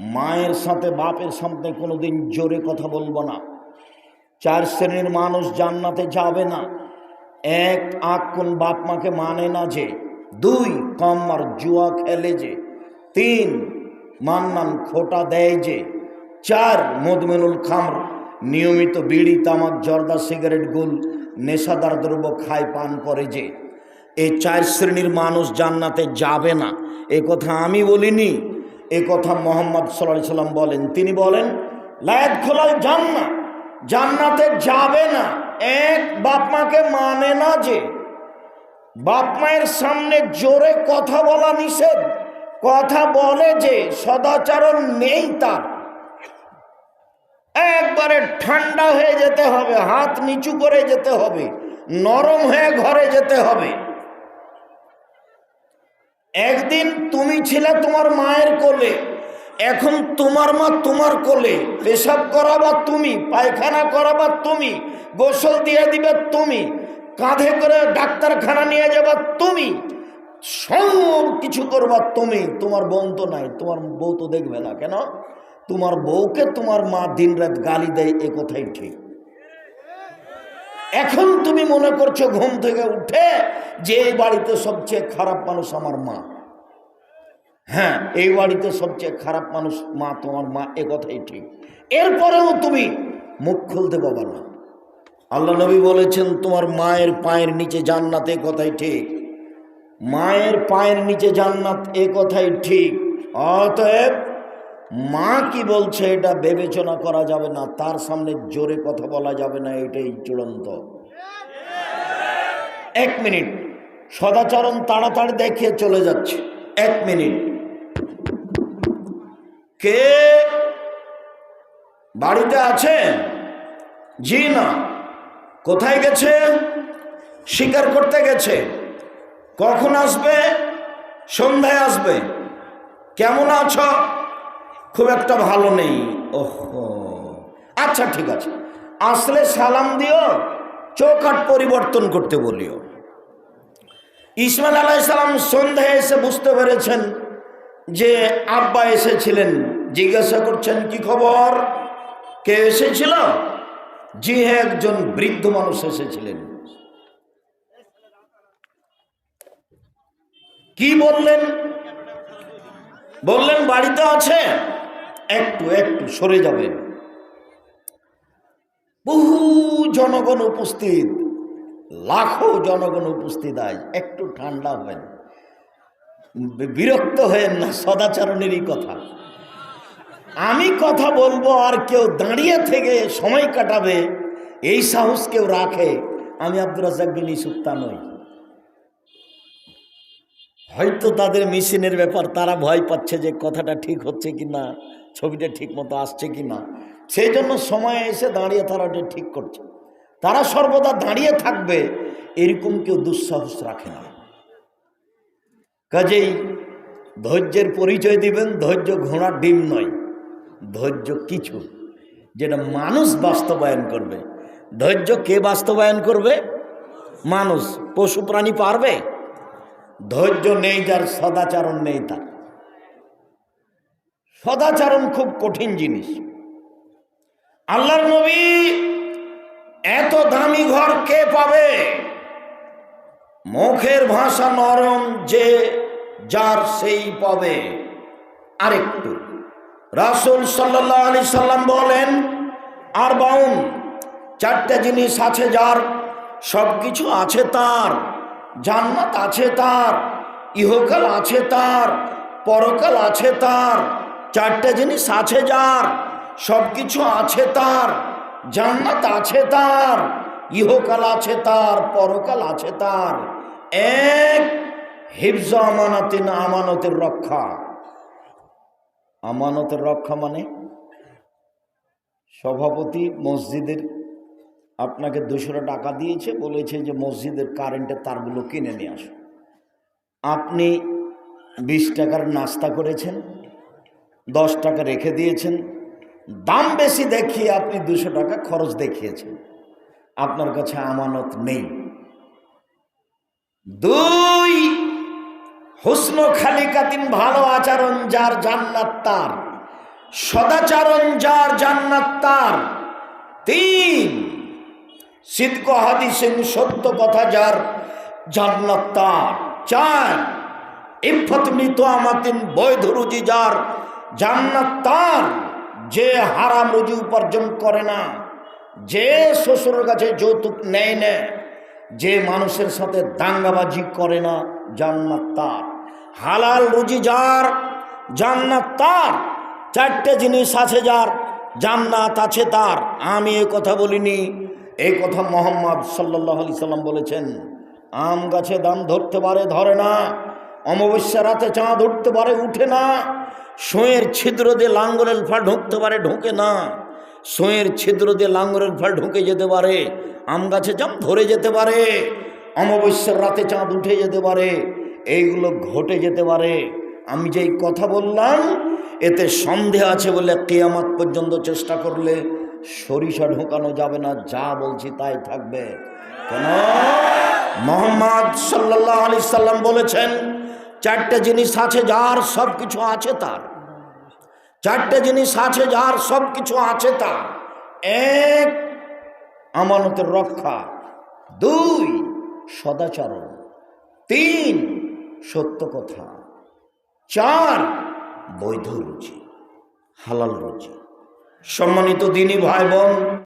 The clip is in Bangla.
মায়ের সাথে বাপের সামনে কোনোদিন জোরে কথা বলব না। চার শ্রেণির মানুষ জান্নাতে যাবে না। এক আক কোন বাপ মাকে মানে না যে, দুই কম আর জুয়া খেলে যে, তিন মান্নান খোটা দেয় যে, চার মদমেনুল খামর, নিয়মিত বিড়ি, তামাক, জর্দা, সিগারেট, গুল, নেশাদার দ্রব্য খায়, পান করে যে। এই চার শ্রেণির মানুষ জান্নাতে যাবে না। এ কথা আমি বলিনি এ কথা মোহাম্মদ সাল্লাহ সাল্লাম বলেন। তিনি বলেন লায়াত খোলাল জান্না জান্নাতে যাবে না। এক বাপ মাকে মানে না যে, বাপ মায়ের সামনে জোরে কথা বলা নিষেধ। কথা বলে যে সদাচরণ নেই তার। একবারে ঠান্ডা হয়ে যেতে হবে, হাত নিচু করে যেতে হবে, নরম হয়ে ঘরে যেতে হবে। একদিন তুমি ছিলে তোমার মায়ের কোলে, এখন তোমার মা তোমার কোলে। পেশাব করাবা তুমি, পায়খানা করাবা তুমি, গোসল দিয়ে দিবে তুমি, কাঁধে করে ডাক্তারখানা নিয়ে যাবা তুমি, সব কিছু করবা তুমি। তোমার বোন তো নাই, তোমার বউ তো দেখবে না। কেন? তোমার বউকে তোমার মা দিনরাত গালি দেয় এ কথাই ঠিক। এখন তুমি মনে করছ ঘুম থেকে উঠে যে এই বাড়িতে সবচেয়ে খারাপ মানুষ আমার মা। হ্যাঁ এই বাড়িতে সবচেয়ে খারাপ মানুষ মা, তোমার মা, এ কথাই ঠিক। এরপরেও তুমি মুখ খুলতে পাবা না। আল্লাহ নবী বলেছেন, তোমার মায়ের পায়ের নিচে জান্নাত, এ কথাই ঠিক। মায়ের পায়ের নিচে জান্নাত, এ কথাই ঠিক। অতএব মা কি বলছে এটা বিবেচনা করা যাবে না, তার সামনে জোরে কথা বলা যাবে না, এটাই চূড়ান্ত। এক মিনিট, সদাচরণ তাড়াতাড়ি দেখিয়ে চলে যাচ্ছে। এক মিনিট। কে বাড়িতে আছে? জি না। কোথায় গেছে? শিকার করতে গেছে। কখন আসবে? সন্ধ্যায় আসবে। কেমন আছো? খুব একটা ভালো নেই। ওহো। আচ্ছা ঠিক আছে। আসলে সালাম দিও চৌকাট পরিবর্তন করতে বলিও। ইসমাইল আলাহ সালাম সন্ধ্যায় এসে বুঝতে পেরেছেন যে আব্বা এসেছিলেন, জিজ্ঞাসা করছেন, কি খবর? কে এসেছিল? জি হ্যাঁ একজন বৃদ্ধ মানুষ এসেছিলেন। কি বললেন? বললেন, বাড়িতে আছে? একটু একটু সরে যাবেন। বহু জনগণ উপস্থিত, লাখো জনগণ উপস্থিত আজ, একটু ঠান্ডা হবেন। বিরক্ত হয়েন না সদাচরণেরই কথা। আমি কথা বলব আর কেউ দাঁড়িয়ে থেকে সময় কাটাবে, এই সাহস কেউ রাখে, আমি আব্দুর রাজাক বিন নই। হয়তো তাদের মেশিনের ব্যাপার, তারা ভয় পাচ্ছে যে কথাটা ঠিক হচ্ছে কি না, ছবিটা ঠিক মতো আসছে কি না। সেই জন্য সময়ে এসে দাঁড়িয়ে তারা ওটা ঠিক করছে। তারা সর্বদা দাঁড়িয়ে থাকবে, এরকম কেউ দুঃসাহস রাখে না। কাজেই ধৈর্যের পরিচয় দিবেন, ধৈর্য ঘোড়ার ডিম নয়, ধৈর্য কিছু, যেটা মানুষ বাস্তবায়ন করবে। ধৈর্য কে বাস্তবায়ন করবে? মানুষ, পশু প্রাণী পারবে? ধৈর্য নেই যার, সদাচরণ নেই তার। সদাচরণ খুব কঠিন জিনিস। আল্লাহর নবী এত দামি ঘর কে পাবে? মুখের ভাষা নরম যে যার সেই পাবে। আরেকটু। রাসুল সাল্লাহ আলি সাল্লাম বলেন, আর বাউন, চারটে জিনিস আছে যার সব কিছু আছে তার। জান্নাত আছে তার, ইহকাল আছে তার, পরকাল আছে তার, চারটে জিনিস আছে যার সব কিছু আছে তার, জান্নাত আছে তার, ইহকাল আছে তার, পরকাল আছে তার। এক, হিফজ আমানাতিন আমানতের রক্ষা। আমানতের রক্ষা মানে সভাপতি মসজিদের আপনাকে দুশো টাকা দিয়েছে, বলেছে যে মসজিদের কারেন্টের তারগুলো কিনে নিয়ে আসো। আপনি বিশ টাকার নাস্তা করেছেন, দশ টাকা রেখে দিয়েছেন, দাম বেশি দেখিয়ে আপনি দুশো টাকা খরচ দেখিয়েছেন। আপনার কাছে আমানত নেই। দুই, হুসন খালিকাতিন ভালো আচরণ, যার জান্নাত তার। সদাচারণ, যার জান্নাত তার। তিন সিদ্ধ হাদিসেন সত্য কথা যার জান্নাত তার। চার ইফত মৃত আমাতিন বৈধ রুজি যার জান্নাত তার। যে হারাম রুজি উপার্জন করে না, যে শ্বশুরের কাছে যৌতুক নেয় না, যে মানুষের সাথে দাঙ্গাবাজি করে না, জান্নাত তার। হালাল রুজি যার জান্নাত তার। চারটে জিনিস আছে যার জান্নাত আছে তার। আমি এ কথা বলিনি। এই কথা মোহাম্মদ সাল্লাহ আলি সাল্লাম বলেছেন, আম গাছে দাম ধরতে পারে, ধরে না। অমাবস্যা রাতে চাঁদ উঠতে পারে, উঠে না। সোঁয়ের ছিদ্র দিয়ে লাঙ্গলের ফা ঢুকতে পারে, ঢোকে না। সোঁয়ের ছিদ্র দিয়ে লাঙ্গলের ফা ঢুকে যেতে পারে, আম গাছে জাম ধরে যেতে পারে। অমাবস্যার রাতে চাঁদ উঠে যেতে পারে, এইগুলো ঘটে যেতে পারে। আমি যেই কথা বললাম, এতে সন্দেহ আছে বলে কেয়ামাত পর্যন্ত চেষ্টা করলে সরিষা ঢোকানো যাবে না, যা বলছি তাই থাকবে। কেন? মোহাম্মদ সাল্লাহ আলি সাল্লাম বলেছেন, চারটে জিনিস আছে যার সব কিছু আছে তার। চারটে জিনিস আছে যার সব কিছু আছে তার। এক, আমানতের রক্ষা। দুই, সদাচরণ। তিন সত্য কথা চার, বৈধ রুচি, হালাল রুচি। সম্মানিত দিনী ভাই বোন